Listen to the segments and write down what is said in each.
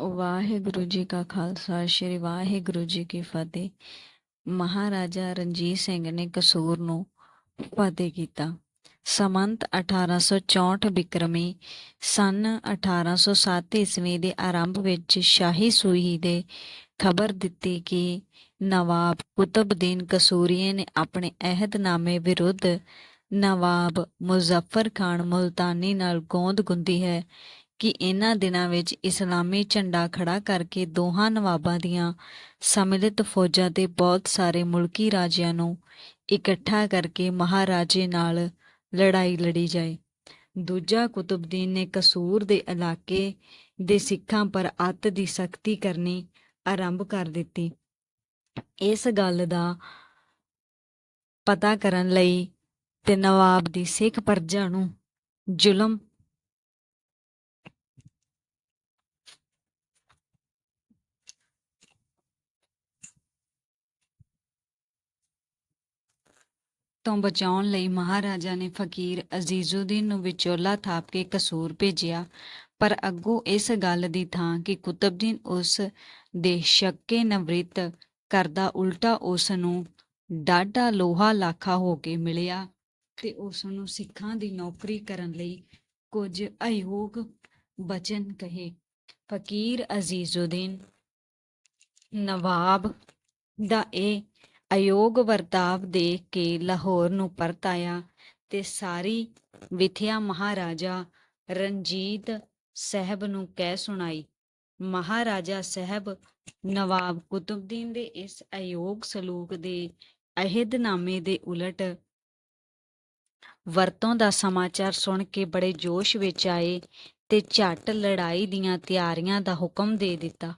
ਵਾਹਿਗੁਰੂ ਜੀ ਕਾ ਖਾਲਸਾ, ਸ੍ਰੀ ਵਾਹਿਗੁਰੂ ਜੀ ਕੀ ਫਤਿਹ। ਮਹਾਰਾਜਾ ਰਣਜੀਤ ਸਿੰਘ ਨੇ ਕਸੂਰ ਨੂੰ ਫਤਿਹ ਕੀਤਾ। ਸਮੰਤ 1864 ਬਿਕਰਮੀ ਸਨ 1807 ਈਸਵੀ ਦੇ ਆਰੰਭ ਵਿੱਚ ਸ਼ਾਹੀ ਸੂਹੀ ਦੇ ਖਬਰ ਦਿੱਤੀ ਕਿ ਨਵਾਬ ਕੁਤਬਦੀਨ ਕਸੂਰੀਏ ਨੇ ਆਪਣੇ ਅਹਿਦਨਾਮੇ ਵਿਰੁੱਧ ਨਵਾਬ ਮੁਜ਼ੱਫਰ ਖਾਨ ਮੁਲਤਾਨੀ ਨਾਲ ਗੋਂਦ ਗੁੰਦੀ ਹੈ। ਕਿ ਇਹਨਾਂ ਦਿਨਾਂ ਵਿੱਚ ਇਸਲਾਮੀ ਝੰਡਾ ਖੜਾ ਕਰਕੇ ਦੋਹਾਂ ਨਵਾਬਾਂ ਦੀਆਂ ਸਮਿਲਿਤ ਫੌਜਾਂ ਤੇ ਬਹੁਤ ਸਾਰੇ ਮੁਲਕੀ ਰਾਜਿਆਂ ਨੂੰ ਇਕੱਠਾ ਕਰਕੇ ਮਹਾਰਾਜੇ ਨਾਲ ਲੜਾਈ ਲੜੀ ਜਾਏ। ਦੂਜਾ ਕੁਤਬਦੀਨ ਨੇ ਕਸੂਰ ਦੇ ਇਲਾਕੇ ਦੇ ਸਿੱਖਾਂ ਪਰ ਅੱਤ ਦੀ ਸਖਤੀ ਕਰਨੀ ਆਰੰਭ ਕਰ ਦਿੱਤੀ। ਇਸ ਗੱਲ ਦਾ ਪਤਾ ਕਰਨ ਲਈ ਤੇ ਨਵਾਬ ਦੀ ਸਿੱਖ ਪਰਜਾ ਨੂੰ ਜ਼ੁਲਮ ਤੋਂ ਬਚਾਉਣ ਲਈ ਮਹਾਰਾਜਾ ਨੇ ਫਕੀਰ ਅਜ਼ੀਜ਼ੁਦੀਨ ਨੂੰ ਵਿਚੋਲਾ ਥਾਪ ਕੇ ਕਸੂਰ ਭੇਜਿਆ। ਪਰ ਅੱਗੋਂ ਇਸ ਗੱਲ ਦੀ ਥਾਂ ਕਿ ਕੁਤਬਦੀਨ ਉਸ ਦੇ ਸ਼ੱਕੇ ਨਵ੍ਰਿਤ ਕਰਦਾ ਉਲਟਾ ਉਸ ਨੂੰ ਡਾਢਾ ਲੋਹਾ ਲਾਖਾ ਹੋ ਕੇ ਮਿਲਿਆ ਤੇ ਉਸ ਨੂੰ ਸਿੱਖਾਂ ਦੀ ਨੌਕਰੀ ਕਰਨ ਲਈ ਕੁਝ ਅਯੋਗ ਬਚਨ ਕਹੇ। ਫਕੀਰ ਅਜ਼ੀਜ਼ੁਦੀਨ ਨਵਾਬ ਦਾ ਇਹ ਅਯੋਗ ਵਰਤਾਵ ਦੇਖ ਕੇ ਲਾਹੌਰ ਨੂੰ ਪਰਤ ਆਇਆ ਤੇ ਸਾਰੀ ਵਿਥਿਆ ਮਹਾਰਾਜਾ ਰਣਜੀਤ ਸਾਹਿਬ ਨੂੰ ਕਹਿ ਸੁਣਾਈ, ਮਹਾਰਾਜਾ ਸਾਹਿਬ, ਨਵਾਬ ਕੁਤਬਦੀਨ ਦੇ ਇਸ ਅਯੋਗ ਸਲੂਕ ਦੇ ਅਹਿਦਨਾਮੇ ਦੇ ਉਲਟ ਵਰਤੋਂ ਦਾ ਸਮਾਚਾਰ ਸੁਣ ਕੇ ਬੜੇ ਜੋਸ਼ ਵਿੱਚ ਆਏ ਤੇ ਝੱਟ ਲੜਾਈ ਦੀਆਂ ਤਿਆਰੀਆਂ ਦਾ ਹੁਕਮ ਦੇ ਦਿੱਤਾ।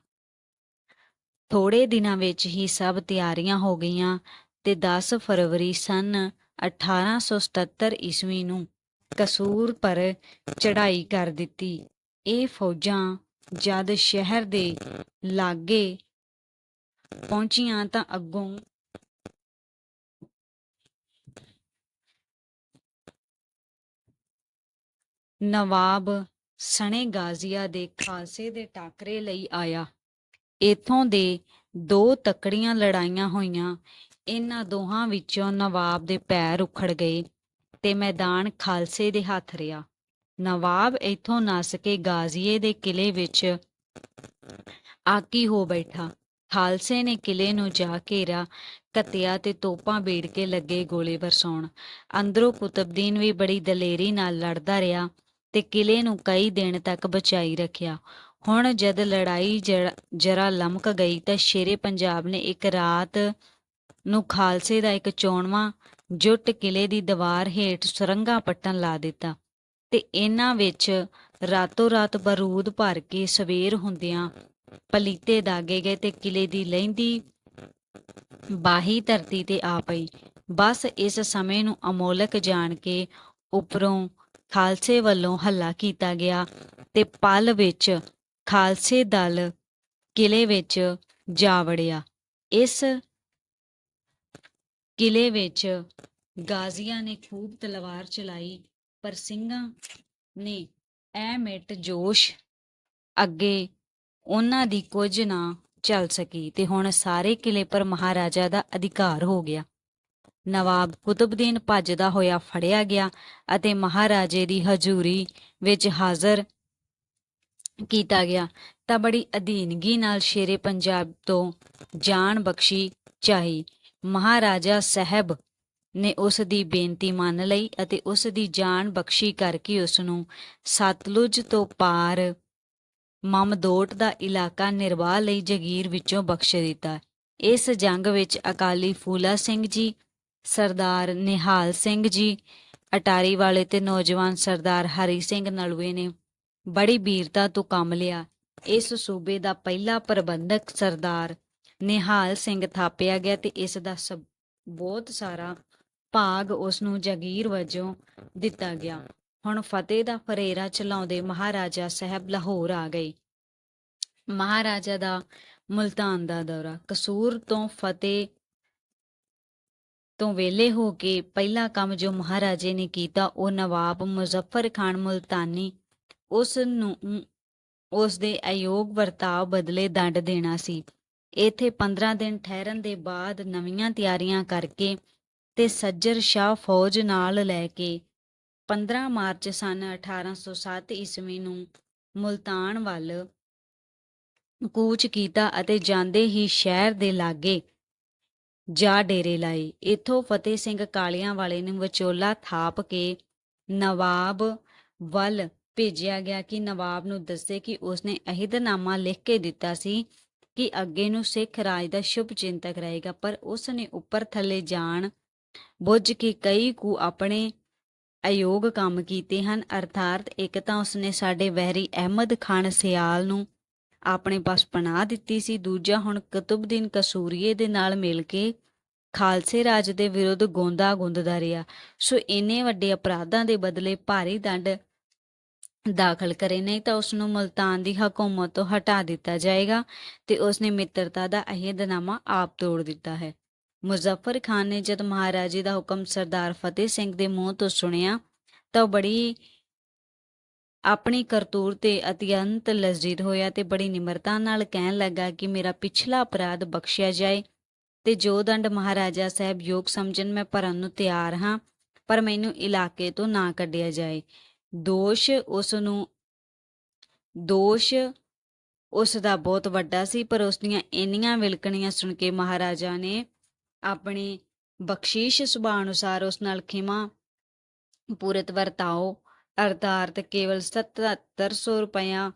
ਥੋੜੇ ਦਿਨਾਂ ਵਿੱਚ ਹੀ ਸਭ ਤਿਆਰੀਆਂ ਹੋ ਗਈਆਂ ਤੇ 10 ਫਰਵਰੀ ਸਨ 1877 ਈਸਵੀ ਨੂੰ ਕਸੂਰ ਪਰ ਚੜ੍ਹਾਈ ਕਰ ਦਿੱਤੀ। ਇਹ ਫੌਜਾਂ ਜਦ ਸ਼ਹਿਰ ਦੇ ਲਾਗੇ ਪਹੁੰਚੀਆਂ ਤਾਂ ਅੱਗੋਂ ਨਵਾਬ ਸਣੇ ਗਾਜ਼ੀਆ ਦੇ ਖਾਲਸੇ ਦੇ ਟਾਕਰੇ ਲਈ ਆਇਆ। ਇਥੋਂ ਦੇ ਦੋ ਤਕੜੀਆਂ ਲੜਾਈਆਂ ਹੋਈਆਂ। ਇਹਨਾਂ ਦੋਹਾਂ ਵਿੱਚੋਂ ਨਵਾਬ ਦੇ ਪੈਰ ਉਖੜ ਗਏ ਤੇ ਮੈਦਾਨ ਖਾਲਸੇ ਦੇ ਹੱਥ ਰਿਹਾ। ਨਵਾਬ ਇਥੋਂ ਨੱਸ ਕੇ ਗਾਜ਼ੀਏ ਦੇ ਕਿਲੇ ਵਿੱਚ ਆਕੀ ਹੋ ਬੈਠਾ। ਖਾਲਸੇ ਨੇ ਕਿਲੇ ਨੂੰ ਜਾ ਘੇਰਾ ਕਤਿਆ ਤੇ ਤੋਪਾਂ ਬੀੜ ਕੇ ਲੱਗੇ ਗੋਲੇ ਵਰਸਾਉਣ। ਅੰਦਰੋਂ ਕੁਤਬਦੀਨ ਵੀ ਬੜੀ ਦਲੇਰੀ ਨਾਲ ਲੜਦਾ ਰਿਹਾ ਤੇ ਕਿਲੇ ਨੂੰ ਕਈ ਦਿਨ ਤੱਕ ਬਚਾਈ ਰੱਖਿਆ। ਹੁਣ ਜਦ ਲੜਾਈ ਜਰਾ ਲਮਕ ਗਈ ਤਾਂ ਸ਼ੇਰੇ ਪੰਜਾਬ ਨੇ ਇੱਕ ਰਾਤ ਨੂੰ ਖਾਲਸੇ ਦਾ ਇੱਕ ਚੋਣਵਾ ਜੁੱਟ ਕਿਲੇ ਦੀ ਦੀਵਾਰ ਹੇਠ ਸੁਰੰਗਾ ਪੱਟਣ ਲਾ ਦਿੱਤਾ ਤੇ ਇਹਨਾਂ ਵਿੱਚ ਰਾਤੋਂ ਰਾਤ ਬਾਰੂਦ ਭਰ ਕੇ ਸਵੇਰ ਹੁੰਦਿਆਂ ਪਲੀਤੇ ਦਾਗੇ ਗਏ ਤੇ ਕਿਲੇ ਦੀ ਲਹਿੰਦੀ ਬਾਹੀ ਧਰਤੀ ਤੇ ਆ ਪਈ। ਬਸ ਇਸ ਸਮੇਂ ਨੂੰ ਅਮੋਲਕ ਜਾਣ ਕੇ ਉਪਰੋਂ ਖਾਲਸੇ ਵੱਲੋਂ ਹੱਲਾ ਕੀਤਾ ਗਿਆ ਤੇ ਪਲ ਵਿੱਚ ਖਾਲਸੇ ਦਲ ਕਿਲੇ ਵਿੱਚ ਜਾ ਵੜਿਆ। ਇਸ ਕਿਲੇ ਵਿੱਚ ਗਾਜ਼ੀਆਂ ਨੇ ਖੂਬ ਤਲਵਾਰ ਚਲਾਈ, ਪਰ ਸਿੰਘਾਂ ਨੇ ਐ ਮਿੱਟ ਜੋਸ਼ ਅੱਗੇ ਉਹਨਾਂ ਦੀ ਕੁਝ ਨਾ ਚੱਲ ਸਕੀ ਤੇ ਹੁਣ ਸਾਰੇ ਕਿਲੇ ਪਰ ਮਹਾਰਾਜਾ ਦਾ ਅਧਿਕਾਰ ਹੋ ਗਿਆ। ਨਵਾਬ ਕੁਤਬਦੀਨ ਭੱਜਦਾ ਹੋਇਆ ਫੜਿਆ ਗਿਆ ਅਤੇ ਮਹਾਰਾਜੇ ਦੀ ਹਜ਼ੂਰੀ ਵਿੱਚ ਹਾਜ਼ਰ ਕੀਤਾ ਗਿਆ ਤਾਂ ਬੜੀ ਅਧੀਨਗੀ ਨਾਲ ਸ਼ੇਰੇ ਪੰਜਾਬ ਤੋਂ ਜਾਨ ਬਖਸ਼ੀ ਚਾਹੀ। ਮਹਾਰਾਜਾ ਸਾਹਿਬ ਨੇ ਉਸ ਦੀ ਬੇਨਤੀ ਮੰਨ ਲਈ ਅਤੇ ਉਸ ਦੀ ਜਾਨ ਬਖਸ਼ੀ ਕਰਕੇ ਉਸ ਨੂੰ ਸਤਲੁਜ ਤੋਂ ਪਾਰ ਮਮਦੋਟ ਦਾ ਇਲਾਕਾ ਨਿਰਵਾਹ ਲਈ ਜਗੀਰ ਵਿੱਚੋਂ ਬਖਸ਼ ਦਿੱਤਾ। ਇਸ ਜੰਗ ਵਿੱਚ ਅਕਾਲੀ ਫੂਲਾ ਸਿੰਘ ਜੀ, ਸਰਦਾਰ ਨਿਹਾਲ ਸਿੰਘ ਜੀ, ਅਟਾਰੀ ਵਾਲੇ ਤੇ ਨੌਜਵਾਨ ਸਰਦਾਰ ਹਰੀ ਸਿੰਘ ਨਲਵੇ ਨੇ ਬੜੀ ਵੀਰਤਾ ਤੋਂ ਕੰਮ ਲਿਆ। ਇਸ ਸੂਬੇ ਦਾ ਪਹਿਲਾ ਪ੍ਰਬੰਧਕ ਸਰਦਾਰ ਨਿਹਾਲ ਸਿੰਘ ਥਾਪਿਆ ਗਿਆ ਤੇ ਇਸ ਦਾ ਸਭ ਬਹੁਤ ਸਾਰਾ ਭਾਗ ਉਸ ਨੂੰ ਜਗੀਰ ਵਜੋਂ ਦਿੱਤਾ ਗਿਆ। ਹੁਣ ਫਤਿਹ ਦਾ ਫਰੇਰਾ ਚਲਾਉਂਦੇ ਮਹਾਰਾਜਾ ਸਾਹਿਬ ਲਾਹੌਰ ਆ ਗਏ। ਮਹਾਰਾਜਾ ਦਾ ਮੁਲਤਾਨ ਦਾ ਦੌਰਾ। ਕਸੂਰ ਤੋਂ ਫਤਿਹ ਤੋਂ ਵੇਲੇ ਹੋ ਕੇ ਪਹਿਲਾ ਕੰਮ ਜੋ ਮਹਾਰਾਜੇ ਨੇ ਕੀਤਾ, ਉਹ ਨਵਾਬ ਮੁਜ਼ੱਫਰ ਖਾਨ ਮੁਲਤਾਨੀ ਉਸ ਨੂੰ ਉਸ ਦੇ ਅਯੋਗ ਵਰਤਾਅ ਬਦਲੇ ਦੰਡ ਦੇਣਾ ਸੀ। ਇੱਥੇ 15 ਦਿਨ ਠਹਿਰਨ ਦੇ ਬਾਅਦ ਨਵੀਆਂ ਤਿਆਰੀਆਂ ਕਰਕੇ ਤੇ ਸੱਜਰ ਸ਼ਾਹ ਫੌਜ ਨਾਲ ਲੈ ਕੇ 15 ਮਾਰਚ ਸਨ 1807 ਈਸਵੀ ਨੂੰ ਮੁਲਤਾਨ ਵੱਲ ਕੂਚ ਕੀਤਾ ਅਤੇ ਜਾਂਦੇ ਹੀ ਸ਼ਹਿਰ ਦੇ ਲਾਗੇ ਜਾ ਡੇਰੇ ਲਾਏ। ਇਥੋਂ ਫਤਿਹ ਸਿੰਘ ਕਾਲੀਆਂ ਵਾਲੇ ਨੂੰ ਵਿਚੋਲਾ ਥਾਪ ਕੇ ਨਵਾਬ ਵੱਲ ਭੇਜਿਆ ਗਿਆ ਕਿ ਨਵਾਬ ਨੂੰ ਦੱਸੇ ਕਿ ਉਸਨੇ ਅਹਿਦਨਾਮਾ ਲਿਖ ਕੇ ਦਿੱਤਾ ਸੀ ਕਿ ਅੱਗੇ ਨੂੰ ਸਿੱਖ ਰਾਜ ਦਾ ਸ਼ੁਭ ਚਿੰਤਕ ਰਹੇਗਾ, ਪਰ ਉਸ ਨੇ ਉੱਪਰ ਥੱਲੇ ਜਾਣ ਬੁੱਝ ਕੇ ਕਈ ਕੁ ਆਪਣੇ ਅਯੋਗ ਕੰਮ ਕੀਤੇ ਹਨ। ਅਰਥਾਤ ਇੱਕ ਤਾਂ ਉਸਨੇ ਸਾਡੇ ਵਹਿਰੀ ਅਹਿਮਦ ਖਾਨ ਸਿਆਲ ਨੂੰ ਆਪਣੇ ਪਾਸ ਪਨਾਹ ਦਿੱਤੀ ਸੀ, ਦੂਜਾ ਹੁਣ ਕੁਤੁਬਦੀਨ ਕਸੂਰੀਏ ਦੇ ਨਾਲ ਮਿਲ ਕੇ ਖਾਲਸੇ ਰਾਜ ਦੇ ਵਿਰੁੱਧ ਗੋਂਦਾ ਗੁੰਦਦਾ ਰਿਹਾ। ਸੋ ਇੰਨੇ ਵੱਡੇ ਅਪਰਾਧਾਂ ਦੇ ਬਦਲੇ ਭਾਰੀ ਦੰਡ ਦਾਖਲ ਕਰੇ। ਨਹੀਂ ਤਾਂ ਉਸ ਨੂੰ ਮਲਤਾਨ ਦੀ ਹਕੂਮਤ ਤੋਂ ਹਟਾ ਦਿੱਤਾ ਜਾਏਗਾ ਤੇ ਉਸ ਨੇ ਮਿੱਤਰਤਾ ਦਾ ਅਹਿਦਨਾਮਾ ਆਪ ਤੋੜ ਦਿੱਤਾ ਹੈ। ਮੁਜ਼ੱਫਰ ਖਾਨ ਨੇ ਜਦ ਮਹਾਰਾਜੇ ਦਾ ਹੁਕਮ ਸਰਦਾਰ ਫਤਿਹ ਸਿੰਘ ਦੇ ਮੂੰਹ ਤੋਂ ਸੁਣਿਆ, ਤਾਂ ਬੜੀ ਆਪਣੀ ਕਰਤੂਰ ਤੇ ਅਤਿਅੰਤ ਲਜ਼ੀਦ ਹੋਇਆ ਤੇ ਬੜੀ ਨਿਮਰਤਾ ਨਾਲ ਕਹਿਣ ਲੱਗਾ ਕਿ ਮੇਰਾ ਪਿਛਲਾ ਅਪਰਾਧ ਬਖਸ਼ਿਆ ਜਾਏ ਤੇ ਜੋ ਦੰਡ ਮਹਾਰਾਜਾ ਸਾਹਿਬ ਯੋਗ ਸਮਝਣ ਮੈਂ ਭਰਨ ਨੂੰ ਤਿਆਰ ਹਾਂ, ਪਰ ਮੈਨੂੰ ਇਲਾਕੇ ਤੋਂ ਨਾ ਕੱਢਿਆ ਜਾਏ। ਦੋਸ਼ ਉਸ ਨੂੰ ਦੋਸ਼ ਉਸ ਦਾ ਬਹੁਤ ਵੱਡਾ ਸੀ, ਪਰ ਉਸ ਦੀਆਂ ਇੰਨੀਆਂ ਵਿਲਕਣੀਆਂ ਸੁਣ ਕੇ ਮਹਾਰਾਜਾ ਨੇ ਆਪਣੀ ਬਖਸ਼ੀਸ਼ ਸੁਭਾਅ ਅਨੁਸਾਰ ਉਸ ਨਾਲ ਖਿਮਾ ਪੂਰਤ ਵਰਤਾਓ। ਅਰਥਾਤ ਕੇਵਲ 7700 ਰੁਪਇਆ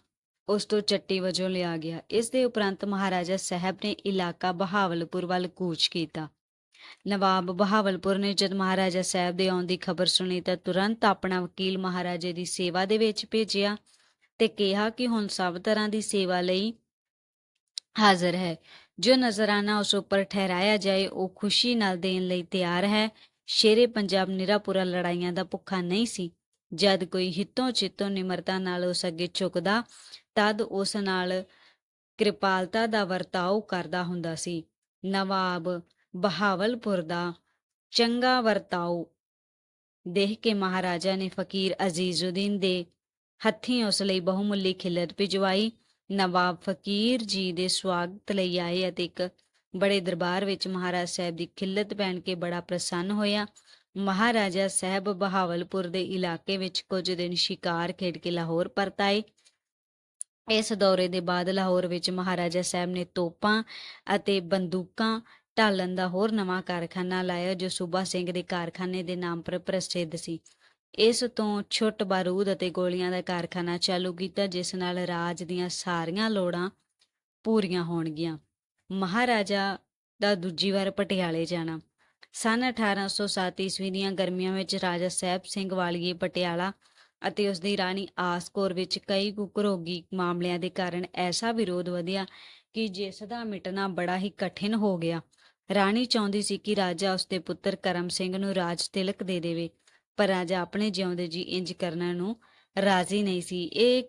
ਉਸ ਤੋਂ ਚੱਟੀ ਵਜੋਂ ਲਿਆ ਗਿਆ। ਇਸ ਦੇ ਉਪਰੰਤ ਮਹਾਰਾਜਾ ਸਾਹਿਬ ਨੇ ਇਲਾਕਾ ਬਹਾਵਲਪੁਰ ਵੱਲ ਕੂਚ ਕੀਤਾ। ਨਵਾਬ ਬਹਾਵਲਪੁਰ ਨੇ ਜਦ ਮਹਾਰਾਜਾ ਸਾਹਿਬ ਦੇ ਆਉਣ ਦੀ ਖਬਰ ਸੁਣੀ ਤਾਂ ਤੁਰੰਤ ਆਪਣਾ ਵਕੀਲ ਮਹਾਰਾਜੇ ਦੀ ਸੇਵਾ ਦੇ ਵਿੱਚ ਭੇਜਿਆ ਤੇ ਕਿਹਾ ਕਿ ਹੁਣ ਸਭ ਤਰ੍ਹਾਂ ਦੀ ਸੇਵਾ ਲਈ ਹਾਜ਼ਰ ਹੈ। ਜੋ ਨਜ਼ਰਾਨਾ ਉਸ ਉੱਪਰ ਠਹਿਰਾਇਆ ਜਾਏ, ਉਹ ਖੁਸ਼ੀ ਨਾਲ ਦੇਣ ਲਈ ਤਿਆਰ ਹੈ। ਸ਼ੇਰੇ ਪੰਜਾਬ ਨਿਰਾਪੁਰਾ ਲੜਾਈਆਂ ਦਾ ਭੁੱਖਾ ਨਹੀਂ ਸੀ। ਜਦ ਕੋਈ ਹਿੱਤੋਂ ਚਿੱਤੋਂ ਨਿਮਰਤਾ ਨਾਲ ਉਸ ਅੱਗੇ ਝੁਕਦਾ, ਤਦ ਉਸ ਨਾਲ ਕਿਰਪਾਲਤਾ ਦਾ ਵਰਤਾਓ ਕਰਦਾ ਹੁੰਦਾ ਸੀ। ਨਵਾਬ ਬਹਾਵਲਪੁਰ ਦਾ ਚੰਗਾ ਵਰਤਾਓ। ਦੇਖ ਕੇ ਮਹਾਰਾਜਾ ਨੇ ਫਕੀਰ ਅਜ਼ੀਜ਼ੁਦੀਨ ਦੇ ਹੱਥੀਂ ਉਸ ਲਈ ਬਹੁਮੁੱਲੀ ਖਿਲਤ ਭਿਜਵਾਈ। ਨਵਾਬ ਫਕੀਰ ਜੀ ਦੇ ਸਵਾਗਤ ਲਈ ਆਏ ਅਤੇ ਇੱਕ ਬੜੇ ਦਰਬਾਰ ਵਿੱਚ ਮਹਾਰਾਜ ਸਾਹਿਬ ਦੀ ਖਿਲਤ ਪੈਣ ਕੇ ਬੜਾ ਪ੍ਰਸੰਨ ਹੋਇਆ। ਮਹਾਰਾਜਾ ਸਾਹਿਬ ਬਹਾਵਲਪੁਰ ਦੇ ਇਲਾਕੇ ਵਿੱਚ ਕੁਝ ਦਿਨ ਸ਼ਿਕਾਰ ਖੇਡ ਕੇ ਲਾਹੌਰ ਪਰਤਾਏ ਇਸ ਦੌਰੇ ਦੇ ਬਾਅਦ ਲਾਹੌਰ ਵਿੱਚ ਮਹਾਰਾਜਾ ਸਾਹਿਬ ਨੇ ਤੋਪਾਂ ਅਤੇ ਬੰਦੂਕਾਂ ਢਾਲਣ ਦਾ ਹੋਰ ਨਵਾਂ ਕਾਰਖਾਨਾ ਲਾਇਆ ਜੋ ਸੂਬਾ ਸਿੰਘ ਦੇ ਕਾਰਖਾਨੇ ਦੇ ਨਾਮ ਪਰ ਪ੍ਰਸਿੱਧ ਸੀ। ਇਸ ਤੋਂ ਛੁੱਟ ਬਾਰੂਦ ਅਤੇ ਗੋਲੀਆਂ ਦਾ ਕਾਰਖਾਨਾ ਚਾਲੂ ਕੀਤਾ, ਜਿਸ ਨਾਲ ਰਾਜ ਦੀਆਂ ਸਾਰੀਆਂ ਲੋੜਾਂ ਪੂਰੀਆਂ ਹੋਣਗੀਆਂ। ਮਹਾਰਾਜਾ ਦਾ ਦੂਜੀ ਵਾਰ ਪਟਿਆਲੇ ਜਾਣਾ। ਸਨ 1807 ਈਸਵੀ ਦੀਆਂ ਗਰਮੀਆਂ ਵਿੱਚ ਰਾਜਾ ਸਾਹਿਬ ਸਿੰਘ ਵਾਲੀਏ ਪਟਿਆਲਾ ਅਤੇ ਉਸ ਦੀ ਰਾਣੀ ਆਸਕੋਰ ਵਿੱਚ ਕਈ ਕੁਕਰੋਗੀ ਮਾਮਲਿਆਂ ਦੇ ਕਾਰਨ ਐਸਾ ਵਿਰੋਧ ਵਧਿਆ ਕਿ ਜਿਸ ਦਾ ਮਿਟਣਾ ਬੜਾ ਹੀ ਕਠਿਨ ਹੋ ਗਿਆ। ਰਾਣੀ ਚਾਹੁੰਦੀ ਸੀ ਕਿ ਰਾਜਾ ਉਸਦੇ ਪੁੱਤਰ ਕਰਮ ਸਿੰਘ ਨੂੰ ਰਾਜ ਤਿਲਕ ਦੇ ਦੇਵੇ, ਪਰ ਰਾਜਾ ਆਪਣੇ ਜਿਉਂਦੇ ਜੀ ਇੰਜ ਕਰਨ ਨੂੰ ਰਾਜ਼ੀ ਨਹੀਂ ਸੀ। ਇਹ,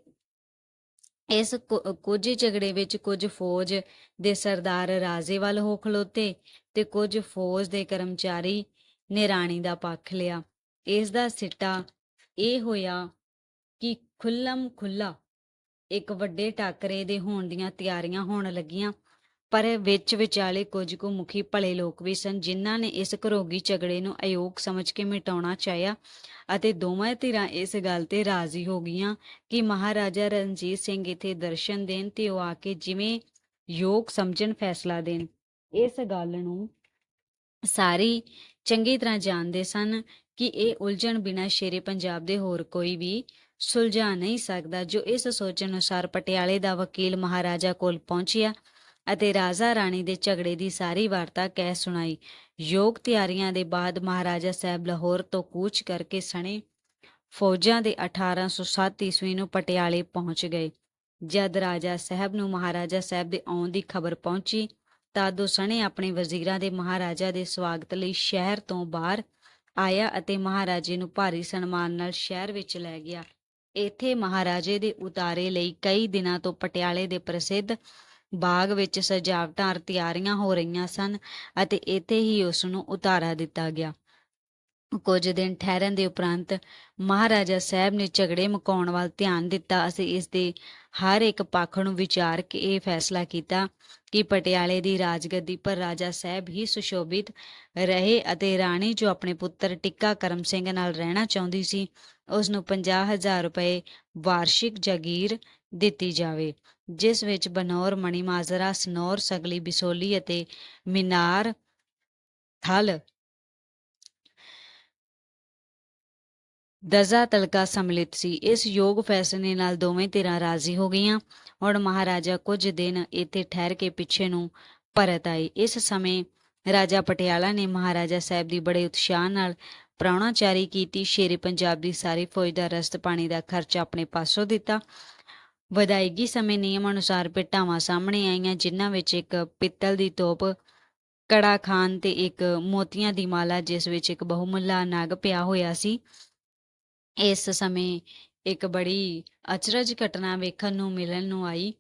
ਇਸ ਕੁਝ ਝਗੜੇ ਵਿੱਚ ਕੁਝ ਫੌਜ ਦੇ ਸਰਦਾਰ ਰਾਜੇ ਵੱਲ ਹੋ ਖਲੋਤੇ ਤੇ ਕੁਝ ਫੌਜ ਦੇ ਕਰਮਚਾਰੀ ਨੇ ਰਾਣੀ ਦਾ ਪੱਖ ਲਿਆ। ਇਸ ਦਾ ਸਿੱਟਾ ਇਹ ਹੋਇਆ ਕਿ ਖੁੱਲਮ ਖੁੱਲਾ ਇੱਕ ਵੱਡੇ ਟਾਕਰੇ ਦੇ ਹੋਣ ਦੀਆਂ ਤਿਆਰੀਆਂ ਹੋਣ ਲੱਗੀਆਂ। ਪਰ ਵਿੱਚ ਵਿਚਾਲੇ ਕੁਝ ਕੁ ਮੁਖੀ ਭਲੇ ਲੋਕ ਵੀ ਸਨ, ਜਿਨ੍ਹਾਂ ਨੇ ਇਸ ਘਰੋਗੀ ਝਗੜੇ ਨੂੰ ਅਯੋਗ ਸਮਝ ਕੇ ਮਿਟਾਉਣਾ ਚਾਹਿਆ ਅਤੇ ਦੋਵੇਂ ਧਿਰਾਂ ਇਸ ਗੱਲ ਤੇ ਰਾਜ਼ੀ ਹੋ ਗਈਆਂ ਕਿ ਮਹਾਰਾਜਾ ਰਣਜੀਤ ਸਿੰਘ ਇੱਥੇ ਦਰਸ਼ਨ ਦੇਣ ਤੇ ਉਹ ਆ ਕੇ ਜਿਵੇਂ ਯੋਗ ਸਮਝਣ ਫੈਸਲਾ ਦੇਣ। ਇਸ ਗੱਲ ਨੂੰ ਸਾਰੀ ਚੰਗੀ ਤਰ੍ਹਾਂ ਜਾਣਦੇ ਸਨ ਕਿ ਇਹ ਉਲਝਣ ਬਿਨਾ ਸ਼ੇਰੇ ਪੰਜਾਬ ਦੇ ਹੋਰ ਕੋਈ ਵੀ ਸੁਲਝਾ ਨਹੀਂ ਸਕਦਾ, ਜੋ ਇਸ ਸੋਚ ਅਨੁਸਾਰ ਪਟਿਆਲੇ ਦਾ ਵਕੀਲ ਮਹਾਰਾਜਾ ਕੋਲ ਪਹੁੰਚਿਆ ਅਤੇ ਰਾਜਾ ਰਾਣੀ ਦੇ ਝਗੜੇ ਦੀ ਸਾਰੀ ਵਾਰਤਾ ਕਹਿ ਸੁਣਾਈ। ਯੋਗ ਤਿਆਰੀਆਂ ਦੇ ਬਾਅਦ ਮਹਾਰਾਜਾ ਸਾਹਿਬ ਲਾਹੌਰ ਤੋਂ ਕੂਚ ਕਰਕੇ ਸਣੇ ਫੌਜਾਂ ਦੇ 1807 ਈਸਵੀ ਨੂੰ ਪਟਿਆਲੇ ਪਹੁੰਚ ਗਏ। ਜਦ ਰਾਜਾ ਸਾਹਿਬ ਨੂੰ ਮਹਾਰਾਜਾ ਸਾਹਿਬ ਦੇ ਆਉਣ ਦੀ ਖਬਰ ਪਹੁੰਚੀ, ਤਦ ਉਹ ਸਣੇ ਆਪਣੇ ਵਜ਼ੀਰਾਂ ਦੇ ਮਹਾਰਾਜਾ ਦੇ ਸਵਾਗਤ ਲਈ ਸ਼ਹਿਰ ਤੋਂ ਬਾਹਰ ਆਇਆ ਅਤੇ ਮਹਾਰਾਜੇ ਨੂੰ ਭਾਰੀ ਸਨਮਾਨ ਨਾਲ ਸ਼ਹਿਰ ਵਿੱਚ ਲੈ ਗਿਆ। ਇੱਥੇ ਮਹਾਰਾਜੇ ਦੇ ਉਤਾਰੇ ਲਈ ਕਈ ਦਿਨਾਂ ਤੋਂ ਪਟਿਆਲੇ ਦੇ ਪ੍ਰਸਿੱਧ ਬਾਗ ਵਿੱਚ ਸਜਾਵਟਾਂ ਅਰ ਤਿਆਰੀਆਂ ਹੋ ਰਹੀਆਂ ਸਨ ਅਤੇ ਇੱਥੇ ਹੀ ਉਸ ਨੂੰ ਉਤਾਰਾ ਦਿੱਤਾ ਗਿਆ। ਕੁਝ ਦਿਨ ਠਹਿਰਨ ਦੇ ਉਪਰੰਤ ਮਹਾਰਾਜਾ ਸਾਹਿਬ ਨੇ ਝਗੜੇ ਮੁਕਾਉਣ ਵੱਲ ਧਿਆਨ ਦਿੱਤਾ ਅਤੇ ਇਸ ਦੇ ਹਰ ਇੱਕ ਪੱਖ ਨੂੰ ਵਿਚਾਰ ਕੇ ਇਹ ਫੈਸਲਾ ਕੀਤਾ ਕਿ ਪਟਿਆਲੇ ਦੀ ਰਾਜਗੱਦੀ ਪਰ ਰਾਜਾ ਸਾਹਿਬ ਹੀ ਸੁਸ਼ੋਭਿਤ ਰਹੇ ਅਤੇ ਰਾਣੀ ਜੋ ਆਪਣੇ ਪੁੱਤਰ ਟਿੱਕਾ ਕਰਮ ਸਿੰਘ ਨਾਲ ਰਹਿਣਾ ਚਾਹੁੰਦੀ ਸੀ ਉਸ ਨੂੰ 50000 ਰੁਪਏ ਵਾਰਸ਼ਿਕ ਜਾਗੀਰ ਦਿੱਤੀ ਜਾਵੇ। ਜਿਸ ਵਿੱਚ ਬਨੌਰ ਮਣੀ ਮਾਜਰਾ ਸਨੌਰ, ਸਗਲੀ, ਬਿਸੋਲੀ ਅਤੇ ਮਿਨਾਰ ਥਲ। ਦਜ਼ਾ ਤਲਕਾ ਸਮਲਿਤ ਸੀ। ਇਸ ਯੋਗ ਫੈਸਲੇ ਨਾਲ ਦੋਵੇਂ ਧਿਰਾਂ ਰਾਜ਼ੀ ਹੋ ਗਈਆਂ। ਹੁਣ ਮਹਾਰਾਜਾ ਕੁਝ ਦਿਨ ਇੱਥੇ ਠਹਿਰ ਕੇ ਪਿੱਛੇ ਨੂੰ ਪਰਤ ਆਏ। ਇਸ ਸਮੇਂ ਰਾਜਾ ਪਟਿਆਲਾ ਨੇ ਮਹਾਰਾਜਾ ਸਾਹਿਬ ਦੀ ਬੜੇ ਉਤਸ਼ਾਹ ਨਾਲ ਪ੍ਰਾਹੁਣਾਚਾਰੀ ਕੀਤੀ। ਸ਼ੇਰੇ ਪੰਜਾਬ ਦੀ ਸਾਰੀ ਫੌਜ ਦਾ ਰਸਤ ਪਾਣੀ ਦਾ ਖਰਚਾ ਆਪਣੇ ਪਾਸੋਂ ਦਿੱਤਾ। ਵਿਦਾਇਗੀ ਸਮੇਂ ਨਿਯਮ ਅਨੁਸਾਰ ਭੇਟਾਵਾਂ ਸਾਹਮਣੇ ਆਈਆਂ, ਜਿਨ੍ਹਾਂ ਵਿੱਚ ਇੱਕ ਪਿੱਤਲ ਦੀ ਤੋਪ, ਕੜਾ ਖਾਨ ਤੇ ਇੱਕ ਮੋਤੀਆਂ ਦੀ ਮਾਲਾ, ਜਿਸ ਵਿੱਚ ਇੱਕ ਬਹੁਮੁੱਲਾ ਨਗ ਪਿਆ ਹੋਇਆ ਸੀ। ਇਸ ਸਮੇਂ ਇੱਕ ਬੜੀ ਅਚਰਜ ਘਟਨਾ ਵੇਖਣ ਨੂੰ, ਮਿਲਣ ਨੂੰ ਆਈ।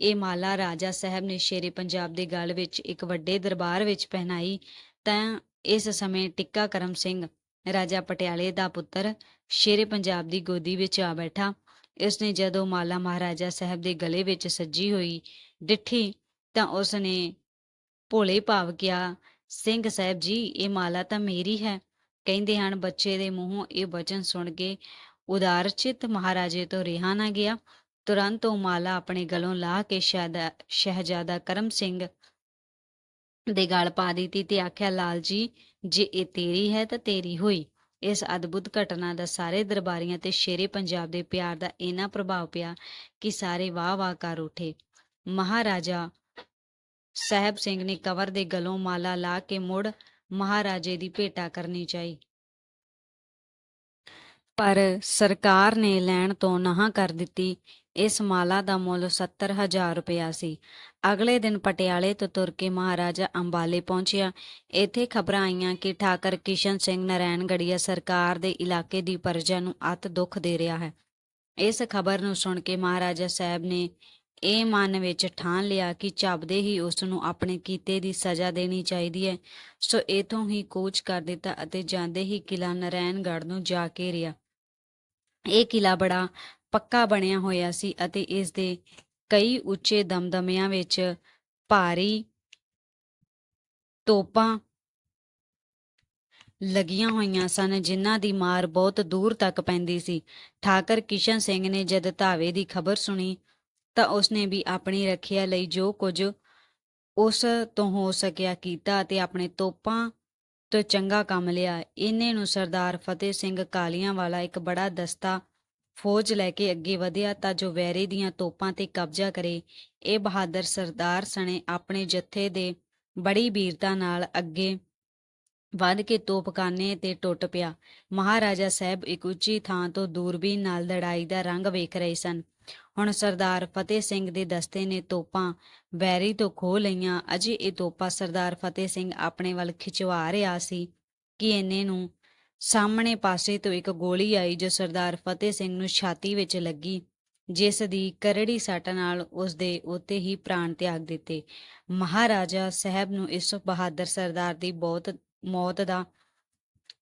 ਇਹ ਮਾਲਾ ਰਾਜਾ ਸਾਹਿਬ ਨੇ ਸ਼ੇਰੇ ਪੰਜਾਬ ਦੇ ਗਲ ਵਿੱਚ ਇੱਕ ਵੱਡੇ ਦਰਬਾਰ ਵਿੱਚ ਪਹਿਨਾਈ। ਤਾਂ ਇਸ ਸਮੇਂ ਟਿੱਕਾ ਕਰਮ ਸਿੰਘ, ਰਾਜਾ ਪਟਿਆਲੇ ਦਾ ਪੁੱਤਰ, ਸ਼ੇਰੇ ਪੰਜਾਬ ਦੀ ਗੋਦੀ ਵਿੱਚ ਆ ਬੈਠਾ। ਇਸ ਨੇ ਜਦੋਂ ਮਾਲਾ ਮਹਾਰਾਜਾ ਸਾਹਿਬ ਦੇ ਗਲੇ ਵਿੱਚ ਸੱਜੀ ਹੋਈ ਡਿੱਠੀ ਤਾਂ ਉਸ ਨੇ ਭੋਲੇ ਭਾਵ ਕਿਹਾ, ਸਿੰਘ ਸਾਹਿਬ ਜੀ, ਇਹ ਮਾਲਾ ਤਾਂ ਮੇਰੀ ਹੈ। ਕਹਿੰਦੇ ਹਨ, ਬੱਚੇ ਦੇ ਮੂੰਹੋਂ ਇਹ ਵਚਨ ਸੁਣ ਕੇ ਉਦਾਰਚਿਤ ਮਹਾਰਾਜੇ ਤੋਂ ਰਿਹਾ ਨਾ ਗਿਆ। ਤੁਰੰਤ ਉਹ ਮਾਲਾ ਆਪਣੇ ਗਲੋਂ ਲਾਹ ਕੇ ਸ਼ਹਿਦਾ, ਸ਼ਹਿਜ਼ਾਦਾ ਕਰਮ ਸਿੰਘ ਦੇ ਗਲ ਪਾ ਦਿੱਤੀ ਤੇ ਆਖਿਆ, ਲਾਲ ਜੀ, ਜੇ ਇਹ ਤੇਰੀ ਹੈ ਤਾਂ ਤੇਰੀ ਹੋਈ। ਇਸ ਅਦਭੁਤ ਘਟਨਾ ਦਾ ਸਾਰੇ ਦਰਬਾਰੀਆਂ ਤੇ ਸ਼ੇਰੇ ਪੰਜਾਬ ਦੇ ਪਿਆਰ ਦਾ ਇੰਨਾ ਪ੍ਰਭਾਵ ਪਿਆ ਕਿ ਸਾਰੇ ਵਾਹ ਵਾਹ ਕਰ ਉਠੇ। ਮਹਾਰਾਜਾ ਸਾਹਿਬ ਸਿੰਘ ਨੇ ਕਵਰ ਦੇ ਗਲੋਂ ਮਾਲਾ ਲਾ ਕੇ ਮੁੜ ਮਹਾਰਾਜੇ ਦੀ ਭੇਟਾ ਕਰਨੀ ਚਾਹੀ। ਪਰ ਸਰਕਾਰ ਨੇ ਲੈਣ ਤੋਂ ਨਹਾ ਕਰ ਦਿੱਤੀ ਇਸ ਮਾਲਾ ਦਾ ਮੁੱਲ 70000 ਰੁਪਇਆ ਸੀ। ਅਗਲੇ ਦਿਨ ਪਟਿਆਲੇ ਤੋਂ ਤੁਰ ਕੇ ਮਹਾਰਾਜਾ ਅੰਬਾਲੇ ਪਹੁੰਚਿਆ। ਇੱਥੇ ਖਬਰਾਂ ਆਈਆਂ ਕਿ ਠਾਕਰ ਕਿਸ਼ਨ ਸਿੰਘ ਨਾਰਾਇਣਗੜੀਆ ਸਰਕਾਰ ਦੇ ਇਲਾਕੇ ਦੀ ਪਰਜਾ ਨੂੰ ਅਤ ਦੁੱਖ ਦੇ ਰਿਹਾ ਹੈ। ਇਸ ਖਬਰ ਨੂੰ ਸੁਣ ਕੇ ਮਹਾਰਾਜਾ ਸਾਹਿਬ ਨੇ ਇਹ ਮਨ ਵਿੱਚ ਠਾਣ ਲਿਆ ਕਿ ਚੱਬਦੇ ਹੀ ਉਸ ਨੂੰ ਆਪਣੇ ਕੀਤੇ ਦੀ ਸਜ਼ਾ ਦੇਣੀ ਚਾਹੀਦੀ ਹੈ। ਸੋ ਇਥੋਂ ਹੀ ਕੂਚ ਕਰ ਦਿੱਤਾ ਅਤੇ ਜਾਂਦੇ ਹੀ ਕਿਲਾ ਨਰੈਣਗੜ੍ਹ ਨੂੰ ਜਾ ਕੇ ਰਿਆ। ਇਹ ਕਿਲਾ ਬੜਾ ਪੱਕਾ ਬਣਿਆ ਹੋਇਆ ਸੀ ਅਤੇ ਇਸ ਦੇ ਕਈ ਉੱਚੇ ਦਮਦਮਿਆਂ ਵਿੱਚ ਭਾਰੀ ਤੋਪਾਂ ਲੱਗੀਆਂ ਹੋਈਆਂ ਸਨ, ਜਿਨ੍ਹਾਂ ਦੀ ਮਾਰ ਬਹੁਤ ਦੂਰ ਤੱਕ ਪੈਂਦੀ ਸੀ। ਠਾਕਰ ਕਿਸ਼ਨ ਸਿੰਘ ਨੇ ਜਦ ਧਾਵੇ ਦੀ ਖਬਰ ਸੁਣੀ ਤਾਂ ਉਸਨੇ ਵੀ ਆਪਣੀ ਰੱਖਿਆ ਲਈ ਜੋ ਕੁਝ ਉਸ ਤੋਂ ਹੋ ਸਕਿਆ ਕੀਤਾ ਅਤੇ ਆਪਣੇ ਤੋਪਾਂ ਤੋਂ ਚੰਗਾ ਕੰਮ ਲਿਆ। ਇਹਨੇ ਨੂੰ ਸਰਦਾਰ ਫਤਿਹ ਸਿੰਘ ਕਾਲੀਆਂ ਵਾਲਾ ਇੱਕ ਬੜਾ ਦਸਤਾ ਫੌਜ ਲੈ ਕੇ ਅੱਗੇ ਵਧਿਆ ਤਾਂ ਜੋ ਵੈਰੀ ਦੀਆਂ ਤੋਪਾਂ ਤੇ ਕਬਜ਼ਾ ਕਰੇ। ਇਹ ਬਹਾਦਰ ਸਰਦਾਰ ਸਣੇ ਆਪਣੇ ਜੱਥੇ ਦੇ ਬੜੀ ਵੀਰਤਾ ਨਾਲ ਅੱਗੇ ਵੱਧ ਕੇ ਤੋਪਖਾਨੇ ਤੇ ਟੁੱਟ ਪਿਆ। ਮਹਾਰਾਜਾ ਸਾਹਿਬ ਇੱਕ ਉੱਚੀ ਥਾਂ ਤੋਂ ਦੂਰਬੀਨ ਨਾਲ ਲੜਾਈ ਦਾ ਰੰਗ ਵੇਖ ਰਹੇ ਸਨ। ਹੁਣ ਸਰਦਾਰ ਫਤਿਹ ਸਿੰਘ ਦੇ ਦਸਤੇ ਨੇ ਤੋਪਾਂ ਵੈਰੀ ਤੋਂ ਖੋਹ ਲਈਆਂ। ਅਜੇ ਇਹ ਤੋਪਾਂ ਸਰਦਾਰ ਫਤਿਹ ਸਿੰਘ ਆਪਣੇ ਵੱਲ ਖਿਚਵਾ ਰਿਹਾ ਸੀ ਕਿ ਇਹਨੇ ਨੂੰ ਸਾਹਮਣੇ ਪਾਸੇ ਤੋਂ ਇੱਕ ਗੋਲੀ ਆਈ ਜੋ ਸਰਦਾਰ ਫਤਿਹ ਸਿੰਘ ਨੂੰ ਛਾਤੀ ਵਿੱਚ ਲੱਗੀ, ਜਿਸ ਦੀ ਕਰੜੀ ਸੱਟ ਨਾਲ ਉਸ ਦੇ ਉੱਤੇ ਹੀ ਪ੍ਰਾਣ ਤਿਆਗ ਦਿੱਤੇ। ਮਹਾਰਾਜਾ ਸਾਹਿਬ ਨੂੰ ਇਸ ਬਹਾਦਰ ਸਰਦਾਰ ਦੀ ਬਹੁਤ ਮੌਤ ਦਾ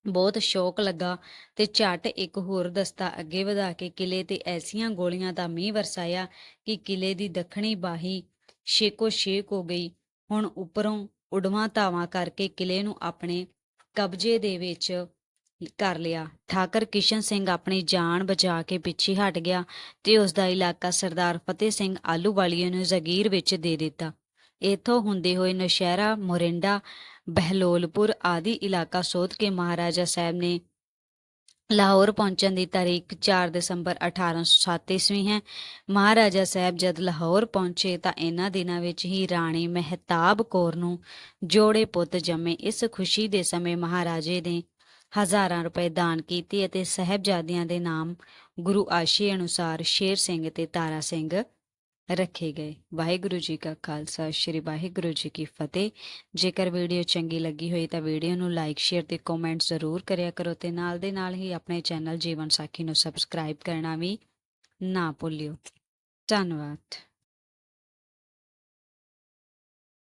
ਬਹੁਤ ਸ਼ੌਕ ਲੱਗਾ ਤੇ ਝਟ ਇੱਕ ਹੋਰ ਦਸਤਾ ਅੱਗੇ ਵਧਾ ਕੇ ਕਿਲੇ ਤੇ ਐਸੀਆਂ ਗੋਲੀਆਂ ਦਾ ਮੀਂਹ ਵਰਸਾਇਆ ਕਿ ਕਿਲੇ ਦੀ ਦੱਖਣੀ ਬਾਹੀ ਛੇਕੋ ਛੇਕ ਹੋ ਗਈ। ਹੁਣ ਉੱਪਰੋਂ ਉਡਵਾਂ ਧਾਵਾਂ ਕਰਕੇ ਕਿਲੇ ਨੂੰ ਆਪਣੇ ਕਬਜ਼ੇ ਦੇ ਵਿੱਚ ਕਰ ਲਿਆ। ਠਾਕਰ ਕਿਸ਼ਨ ਸਿੰਘ ਆਪਣੀ ਜਾਨ ਬਚਾ ਕੇ ਪਿੱਛੇ ਹਟ ਗਿਆ ਤੇ ਉਸ ਦਾ ਇਲਾਕਾ ਸਰਦਾਰ ਫਤਿਹ ਸਿੰਘ ਆਲੂਵਾਲੀਏ ਨੂੰ ਜ਼ਗੀਰ ਵਿੱਚ ਦੇ ਦਿੱਤਾ। ਇਥੋਂ ਹੁੰਦੇ ਹੋਏ ਨਸ਼ਹਿਰਾ, ਮੋਰਿੰਡਾ, ਬਹਿਲੋਲਪੁਰ ਆਦਿ ਇਲਾਕਾ ਸੋਧ ਕੇ ਮਹਾਰਾਜਾ ਸਾਹਿਬ ਨੇ ਲਾਹੌਰ ਪਹੁੰਚਣ ਦੀ ਤਾਰੀਖ 4 ਦਸੰਬਰ 1807 ਈਸਵੀ ਹੈ। ਮਹਾਰਾਜਾ ਸਾਹਿਬ ਜਦ ਲਾਹੌਰ ਪਹੁੰਚੇ ਤਾਂ ਇਹਨਾਂ ਦਿਨਾਂ ਵਿੱਚ ਹੀ ਰਾਣੀ ਮਹਿਤਾਬ ਕੌਰ ਨੂੰ ਜੋੜੇ ਪੁੱਤ ਜੰਮੇ। ਇਸ ਖੁਸ਼ੀ ਦੇ ਸਮੇਂ ਮਹਾਰਾਜੇ ਨੇ ਹਜ਼ਾਰਾਂ ਰੁਪਏ ਦਾਨ ਕੀਤੇ ਅਤੇ ਸਹਿਬਜ਼ਾਦਿਆਂ ਦੇ ਨਾਮ ਗੁਰੂ ਆਸ਼ੇ ਅਨੁਸਾਰ ਸ਼ੇਰ ਸਿੰਘ ਤੇ ਤਾਰਾ ਸਿੰਘ ਰੱਖੇ ਗਏ। ਵਾਹਿਗੁਰੂ ਜੀ ਕਾ ਖਾਲਸਾ। ਸ੍ਰੀ ਵਾਹਿਗੁਰੂ ਜੀ ਕੀ ਫਤਿਹ। ਜੇਕਰ ਵੀਡੀਓ ਚੰਗੀ ਲੱਗੀ ਹੋਈ ਤਾਂ ਵੀਡੀਓ ਨੂੰ ਲਾਈਕ, ਸ਼ੇਅਰ ਤੇ ਕਮੈਂਟ ਜ਼ਰੂਰ ਕਰਿਆ ਕਰੋ ਤੇ ਨਾਲ ਦੇ ਨਾਲ ਹੀ ਆਪਣੇ ਚੈਨਲ ਜੀਵਨ ਸਾਖੀ ਨੂੰ ਸਬਸਕ੍ਰਾਈਬ ਕਰਨਾ ਵੀ ਨਾ ਭੁੱਲਿਓ। ਧੰਨਵਾਦ।